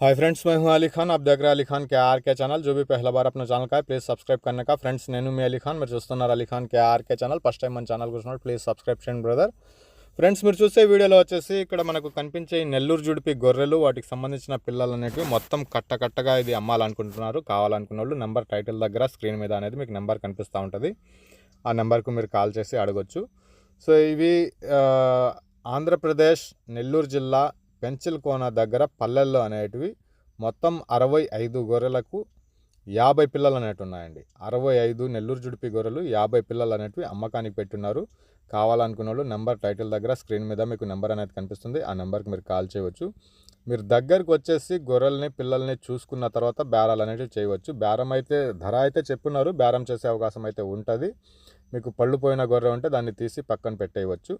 Hi friends मैं हूं अली खान आप देख रहे हैं अली खान के आर के ఛానల్ जो भी पहला बार अपना ఛానల్ का है ప్లీజ్ సబ్స్క్రైబ్ करने का ఫ్రెండ్స్ నేను మీ అలీ ఖాన్ మీరు చూస్తున్నారు Ali Khan K R K channel first time మన ఛానల్ చూస్తున్నారు ప్లీజ్ సబ్స్క్రైబ్ చేయండి బ్రదర్ ఫ్రెండ్స్ మీరు చూసే వీడియోలో వచ్చేసి ఇక్కడ మనకు కనిపించే ఈ నెల్లూరు జుడిపి గొర్రెలు వాటికి సంబంధించిన పిల్లలు అనేటివి మొత్తం కట్ట కట్టగా ఇది అమ్మాలనుకుంటున్నారు కావాలనుకున్న వాళ్ళు నెంబర్ టైటిల్ దగ్గర స్క్రీన్ మీద అనేది మీకు నెంబర్ కనిపిస్తూ ఉంటుంది ఆ నెంబర్కు మీరు కాల్ చేసి అడగొచ్చు సో ఇవి ఆ, ఆంధ్రప్రదేశ్ నెల్లూరు జిల్లా పెంచిల్కోన దగ్గర పల్లెల్లో అనేటివి మొత్తం అరవై ఐదు గొర్రెలకు యాభై పిల్లలు అనేటివి ఉన్నాయండి. అరవై ఐదు నెల్లూరు జుడిపి గొర్రెలు యాభై పిల్లలు అనేటివి అమ్మకానికి పెట్టున్నారు కావాలనుకున్న వాళ్ళు నెంబర్ టైటిల్ దగ్గర స్క్రీన్ మీద మీకు నెంబర్ అనేది కనిపిస్తుంది. ఆ నెంబర్కి మీరు కాల్ చేయవచ్చు. మీరు దగ్గరకు వచ్చేసి గొర్రెల్ని పిల్లల్ని చూసుకున్న తర్వాత బేరాలు అనేటివి చేయవచ్చు. బేరం అయితే ధర అయితే చెప్పున్నారు బేరం చేసే అవకాశం అయితే ఉంటుంది. మీకు పళ్ళు పోయిన గొర్రె ఉంటే దాన్ని తీసి పక్కన పెట్టేయవచ్చు.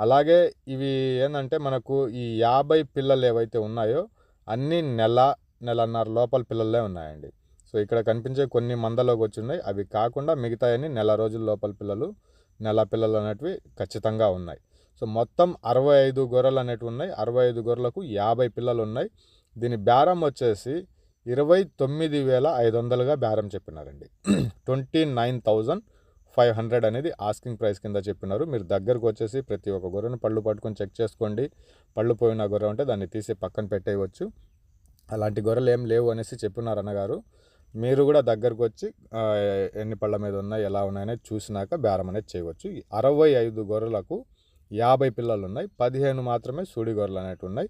అలాగే ఇవి ఏంటంటే మనకు ఈ యాభై పిల్లలు ఏవైతే ఉన్నాయో అన్ని నెల నెలన్నర లోపల పిల్లలే ఉన్నాయండి. సో ఇక్కడ కనిపించే కొన్ని మందలోకి వచ్చినాయి అవి కాకుండా మిగతాయన్ని నెల రోజుల లోపల పిల్లలు నెల పిల్లలు అనేటివి ఖచ్చితంగా ఉన్నాయి. సో మొత్తం అరవై ఐదు గొర్రెలు అనేటివి ఉన్నాయి. అరవై ఐదు గొర్రెలకు యాభై పిల్లలు ఉన్నాయి. దీని బేరం వచ్చేసి ఇరవై తొమ్మిది వేల ఐదు వందలుగా బేరం చెప్పినారండి. Twenty nine thousand five hundred అనేది ఆస్కింగ్ ప్రైస్ కింద చెప్పినారు. మీరు దగ్గరకు వచ్చేసి ప్రతి ఒక్క గొర్రెను పళ్ళు పట్టుకొని చెక్ చేసుకోండి. పళ్ళు పోయిన గొర్రె ఉంటే దాన్ని తీసి పక్కన పెట్టేయవచ్చు. అలాంటి గొర్రెలు ఏం లేవు అనేసి చెప్పినారు అన్నగారు. మీరు కూడా దగ్గరకు వచ్చి ఎన్ని పళ్ళ మీద ఉన్నాయి ఎలా ఉన్నాయనేది చూసినాక బేరం అనేది చేయవచ్చు. అరవై ఐదు గొర్రెలకు యాభై పిల్లలు ఉన్నాయి. పదిహేను మాత్రమే సూడి గొర్రెలు అనేవి ఉన్నాయి.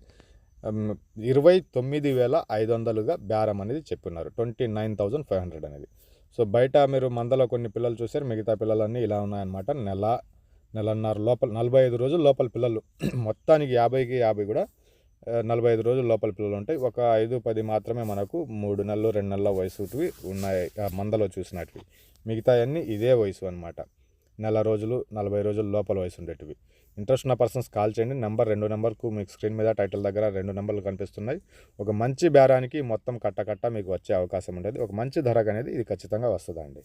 ఇరవై తొమ్మిది వేల ఐదు వందలుగా బేరం అనేది చెప్పినారు. Twenty nine thousand five hundred అనేది. సో బయట మీరు మందలో కొన్ని పిల్లలు చూసారు మిగతా పిల్లలన్నీ ఇలా ఉన్నాయన్నమాట. నెల నెలన్నర లోపల నలభై ఐదు రోజుల లోపల పిల్లలు. మొత్తానికి యాభైకి యాభై కూడా నలభై ఐదు రోజుల లోపల పిల్లలు ఉంటాయి. ఒక ఐదు పది మాత్రమే మనకు మూడు నెలలు రెండు నెలల వయసువి ఉన్నాయి మందలో మందలో చూసినట్వి. మిగతాయన్నీ ఇదే వయసు అనమాట నెల రోజులు నలభై రోజుల లోపల వయసు ఉండేటివి. ఇంట్రెస్ట్ ఉన్న పర్సన్స్ కాల్ చేయండి. నెంబర్ రెండు నెంబర్కు మీకు స్క్రీన్ మీద టైటిల్ దగ్గర రెండు నెంబర్లు కనిపిస్తున్నాయి. ఒక మంచి బేరానికి మొత్తం కట్ట మీకు వచ్చే అవకాశం ఉండేది. ఒక మంచి ధరకు అనేది ఇది ఖచ్చితంగా వస్తుందండి.